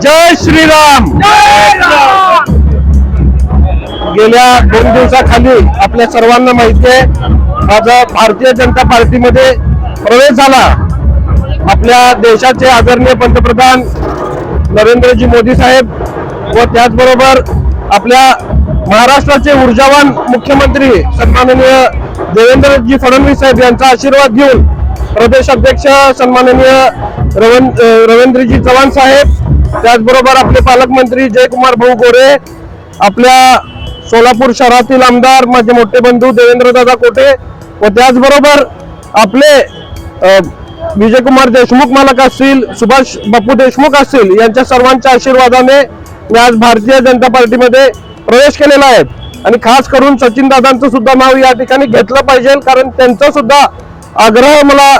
जय श्रीराम. गेल्या दोन दिवसाखाली आपल्या सर्वांना माहिती आहे माझा भारतीय जनता पार्टीमध्ये प्रवेश झाला. आपल्या देशाचे आदरणीय पंतप्रधान नरेंद्रजी मोदी साहेब व त्याचबरोबर आपल्या महाराष्ट्राचे ऊर्जावान मुख्यमंत्री सन्माननीय देवेंद्रजी फडणवीस साहेब यांचा आशीर्वाद घेऊन प्रदेश अध्यक्ष सन्माननीय रवींद्रजी चव्हाण साहेब त्याचबरोबर आपले पालकमंत्री जयकुमार भाऊ गोरे आपल्या सोलापूर शहरातील आमदार माझे मोठे बंधू देवेंद्रदादा कोटे व त्याचबरोबर आपले विजयकुमार देशमुख मालक असतील सुभाष बापू देशमुख असतील यांच्या सर्वांच्या आशीर्वादाने मी आज भारतीय जनता पार्टीमध्ये प्रवेश केलेला आहे. आणि खास करून सचिन दादांचं सुद्धा नाव या ठिकाणी घेतलं पाहिजे कारण त्यांचा सुद्धा आग्रह मला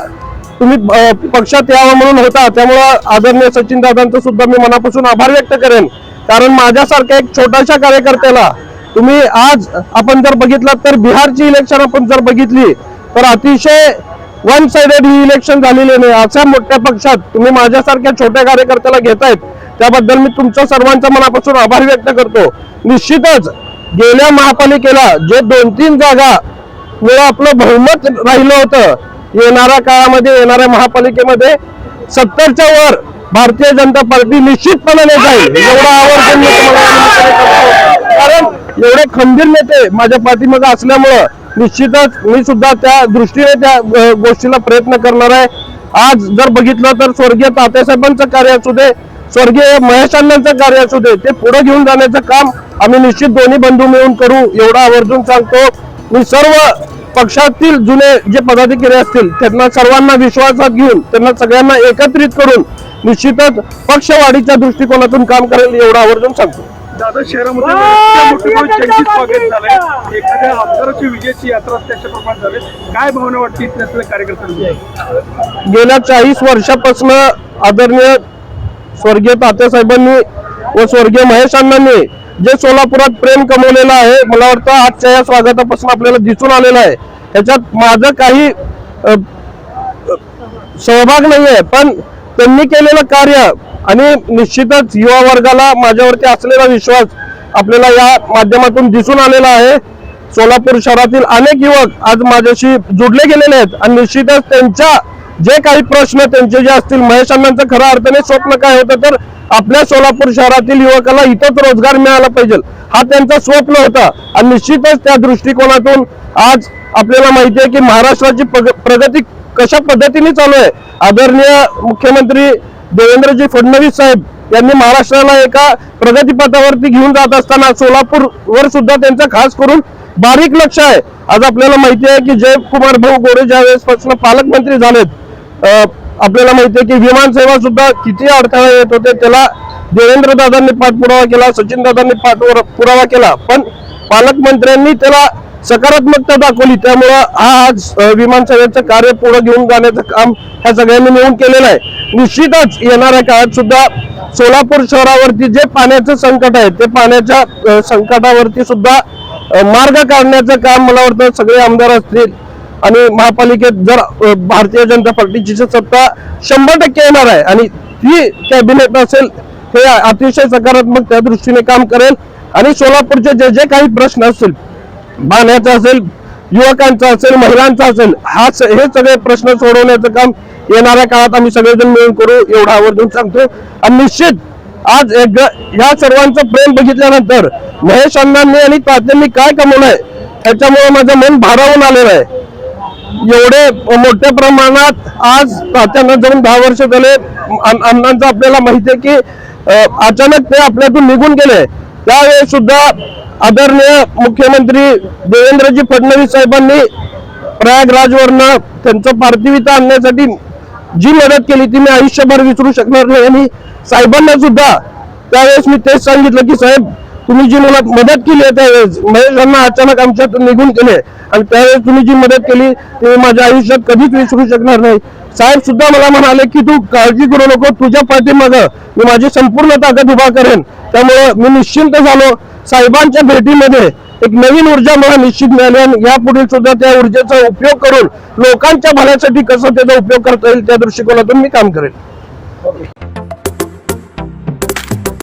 तुम्ही पक्षात यावं म्हणून होता. त्यामुळं आदरणीय सचिन दादांचं सुद्धा मी मनापासून आभार व्यक्त करेन. कारण माझ्यासारख्या एक छोट्याशा कार्यकर्त्याला तुम्ही आज आपण जर बघितलं तर बिहारची इलेक्शन आपण जर बघितली तर अतिशय वन साइडेड ही इलेक्शन झालेली नाही. अशा मोठ्या पक्षात तुम्ही माझ्यासारख्या छोट्या कार्यकर्त्याला घेतायत त्याबद्दल मी तुमच्या सर्वांच्या मनापासून आभार व्यक्त करतो. निश्चितच गेल्या महापालिकेला जे दोन तीन जागा मुळे आपलं बहुमत राहिलं होतं येणाऱ्या काळामध्ये येणाऱ्या महापालिकेमध्ये सत्तरच्या वर भारतीय जनता पार्टी निश्चितपणाने जाईल. एवढा आवर्जून मी तुम्हाला. कारण एवढे खंबीर नेते माझ्या पाठीमागे असल्यामुळं निश्चितच मी सुद्धा त्या दृष्टीने त्या गोष्टीला प्रयत्न करणार आहे. आज जर बघितलं तर स्वर्गीय तात्यासाहेबांचं कार्य असू दे स्वर्गीय महेश अण्णांचं कार्य असू दे ते पुढे घेऊन जाण्याचं काम आम्ही निश्चित दोन्ही बंधू मिळून करू एवढा आवर्जून सांगतो. मी सर्व पक्षातील जुने जे पदाधिकारी असतील त्यांना सर्वांना विश्वासात घेऊन त्यांना सगळ्यांना एकत्रित करून निश्चितच पक्षवाढीच्या दृष्टिकोनातून काम करेल एवढं आवर्जून सांगतो. दादा शहरामध्ये इतक्या मोठे मोठे चंगी स्वागत झालंय. एखाद्या आमदाराची विजयाची यात्रा त्याच्या प्रमाणात झाले. काय भावना वाटते इथल्या कार्यकर्त्यांची गेल्या चाळीस वर्षापासून आदरणीय स्वर्गीय तात्यासाहेबांनी व स्वर्गीय महेश अण्णांनी जे सोलापुरात प्रेम कमवलेलं आहे मला वाटतं आजच्या या स्वागतापासून आपल्याला दिसून आलेलं आहे. त्याच्यात माझं काही सहभाग नाही आहे पण त्यांनी केलेलं कार्य आणि निश्चितच युवा वर्गाला माझ्यावरती असलेला विश्वास आपल्याला या माध्यमातून दिसून आलेला आहे. सोलापूर शहरातील अनेक युवक आज माझ्याशी जुडले गेलेले आहेत आणि निश्चितच त्यांच्या जे काही प्रश्न त्यांचे जे असतील महेश अण्णांचं खऱ्या अर्थाने स्वप्न काय होतं तर आपल्या सोलापूर शहरातील युवकाला इथंच रोजगार मिळाला पाहिजे. हा त्यांचा स्वप्न होता. आणि निश्चितच त्या दृष्टिकोनातून आज आपल्याला माहिती आहे की महाराष्ट्राची प्रगती कशा पद्धतीने चालू आहे. आदरणीय मुख्यमंत्री देवेंद्रजी फडणवीस साहेब यांनी महाराष्ट्राला एका प्रगतीपथावरती घेऊन जात असताना सोलापूर वर सुद्धा त्यांचं खास करून बारीक लक्ष आहे. आज आपल्याला माहिती आहे की जयकुमार भाऊ गोरे ज्या वेळेस पालकमंत्री झालेत आपल्याला माहिती आहे की विमान सेवा सुद्धा किती अडथळा येत होते त्याला देवेंद्र दादांनी पाठपुरावा केला सचिन दादांनी पाठपुरावा केला पण पालकमंत्र्यांनी त्याला सकारात्मकता दाखवली. त्यामुळं हा आज विमानसेवेचं विमान सेवेचं कार्य पुढे घेऊन जाण्याचं काम ह्या सगळ्यांनी मिळून केलेलं आहे. निश्चितच येणाऱ्या काळात सुद्धा सोलापूर शहरावरती जे पाण्याचं संकट आहे ते पाण्याच्या संकटावरती सुद्धा मार्ग काढण्याचं काम मला वाटतं सगळे आमदार असतील आणि महापालिकेत जर भारतीय जनता पार्टीची सत्ता शंभर टक्के येणार आहे आणि ती कॅबिनेट असेल हे अतिशय सकारात्मक त्या दृष्टीने काम करेल. आणि सोलापूरचे जे जे काही प्रश्न असतील पाण्याचा असेल युवकांचा असेल महिलांचा असेल हा हे सगळे प्रश्न सोडवण्याचं काम येणाऱ्या काळात आम्ही सगळेजण मिळून करू एवढा आवर्जून सांगतो. आणि निश्चित आज एक ह्या सर्वांचं प्रेम बघितल्यानंतर महेश अण्णांनी आणि तात्यांनी काय कमवलंय त्याच्यामुळे माझं मन भारावून आलेलं आहे. एवढे मोठ्या प्रमाणात आज तात्यांना जाऊन दहा वर्ष झाले. अण्णांचं आपल्याला माहिती आहे की अचानक ते आपल्यातून निघून गेले. त्यावेळेस सुद्धा आदरणीय मुख्यमंत्री देवेंद्रजी फडणवीस साहेबांनी प्रयागराजवरनं त्यांचं पार्थिविता आणण्यासाठी जी मदत केली ती मी आयुष्यभर विसरू शकणार नाही. आणि साहेबांना सुद्धा त्यावेळेस मी तेच सांगितलं की साहेब तुम्ही जी मला मदत केली त्यावेळेस महेशांना अचानक आमच्यातून निघून गेले. आणि त्यावेळेस तुम्ही जी मदत केली ते माझ्या आयुष्यात कधीच विसरू शकणार नाही. साहेब सुद्धा मला म्हणाले की तू काळजी करू नको तुझ्या पाठीमाग मी माझी संपूर्ण ताकद उभा करेन. त्यामुळे मी निश्चिंत झालो. साहेबांच्या भेटीमध्ये एक नवीन ऊर्जा मला निश्चित मिळाली आणि यापुढे सुद्धा त्या ऊर्जेचा उपयोग करून लोकांच्या भल्यासाठी कसं त्याचा उपयोग करता येईल त्या दृष्टिकोनातून मी काम करेन.